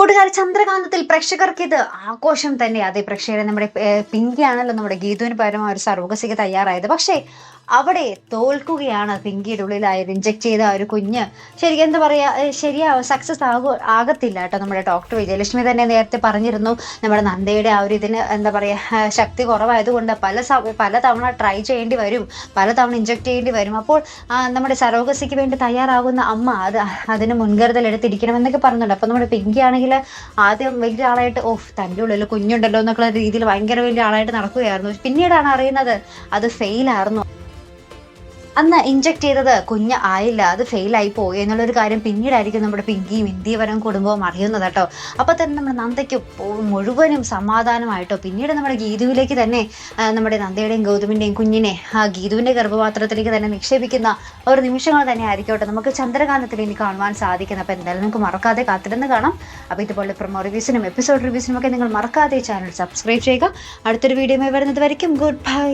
കൂട്ടുകാരി ചന്ദ്രകാന്തത്തിൽ പ്രേക്ഷകർക്ക് ഇത് ആഘോഷം തന്നെ അതെ പ്രേക്ഷകരെ നമ്മുടെ പിങ്കിയാണല്ലോ നമ്മുടെ ഗീതുവിന് പകരം ഒരു സർവകസിക്ക് തയ്യാറായത്. പക്ഷേ അവിടെ തോൽക്കുകയാണ് പിങ്കിയുടെ ഉള്ളിലായി. ഇഞ്ചെക്ട് ചെയ്ത ആ ഒരു കുഞ്ഞ്. ശരിക്കും എന്താ പറയാ ശരിയാവും ശരിയാ സക്സസ് ആകു ആകത്തില്ല കേട്ടോ നമ്മുടെ ഡോക്ടർ വിജയലക്ഷ്മി തന്നെ നേരത്തെ പറഞ്ഞിരുന്നു. നമ്മുടെ നന്ദയുടെ ആ ഒരു ഇതിന് എന്താ പറയാ ശക്തി കുറവായതുകൊണ്ട് പല പല തവണ ട്രൈ ചെയ്യേണ്ടി വരും. പല തവണ ഇഞ്ചെക്ട് ചെയ്യേണ്ടി വരും. അപ്പോൾ നമ്മുടെ സരോഗസിക്ക് വേണ്ടി തയ്യാറാകുന്ന അമ്മ അത് അതിന് മുൻകരുതൽ എടുത്തിരിക്കണമെന്നൊക്കെ പറഞ്ഞുണ്ട് അപ്പോൾ നമ്മുടെ പിങ്കി ആണെങ്കിൽ ആദ്യം വലിയ ആളായിട്ട് ഓഫ് തന്റെ ഉള്ളിൽ കുഞ്ഞുണ്ടല്ലോ എന്നൊക്കെ രീതിയിൽ ഭയങ്കര വലിയ ആളായിട്ട് നടക്കുകയായിരുന്നു. പിന്നീടാണ് അറിയുന്നത് അത് ഫെയിൽ ആയിരുന്നു. അന്ന് ഇഞ്ചക്ട് ചെയ്തത് കുഞ്ഞ് ആയില്ല അത് ഫെയിലായി പോയി എന്നുള്ളൊരു കാര്യം പിന്നീടായിരിക്കും നമ്മുടെ പിങ്കിയും ഇന്ത്യവരം കുടുംബവും അറിയുന്നത് കേട്ടോ. അപ്പോൾ തന്നെ നമ്മുടെ നന്ദയ്ക്ക് മുഴുവനും സമാധാനമായിട്ടോ പിന്നീട് നമ്മുടെ ഗീതുവിലേക്ക് തന്നെ നമ്മുടെ നന്ദയുടെയും ഗൗതമിന്റെയും കുഞ്ഞിനെ ആ ഗീതുവിന്റെ ഗർഭപാത്രത്തിലേക്ക് തന്നെ നിക്ഷേപിക്കുന്ന ഒരു നിമിഷങ്ങൾ തന്നെ ആയിരിക്കട്ടെ നമുക്ക് ചന്ദ്രകാന്തത്തിൽ ഇനി കാണുവാൻ സാധിക്കുന്നത്. അപ്പോൾ എന്തായാലും നമുക്ക് മറക്കാതെ കാത്തിരുന്ന് കാണാം. അപ്പോൾ ഇതുപോലെ പ്രൊമോ റിവ്യൂസിനും എപ്പിസോഡ് റിവ്യൂസിനും ഒക്കെ നിങ്ങൾ മറക്കാതെ ചാനൽ സബ്സ്ക്രൈബ് ചെയ്യുക. അടുത്തൊരു വീഡിയോ വരുന്നത് വരയ്ക്കും. Good bye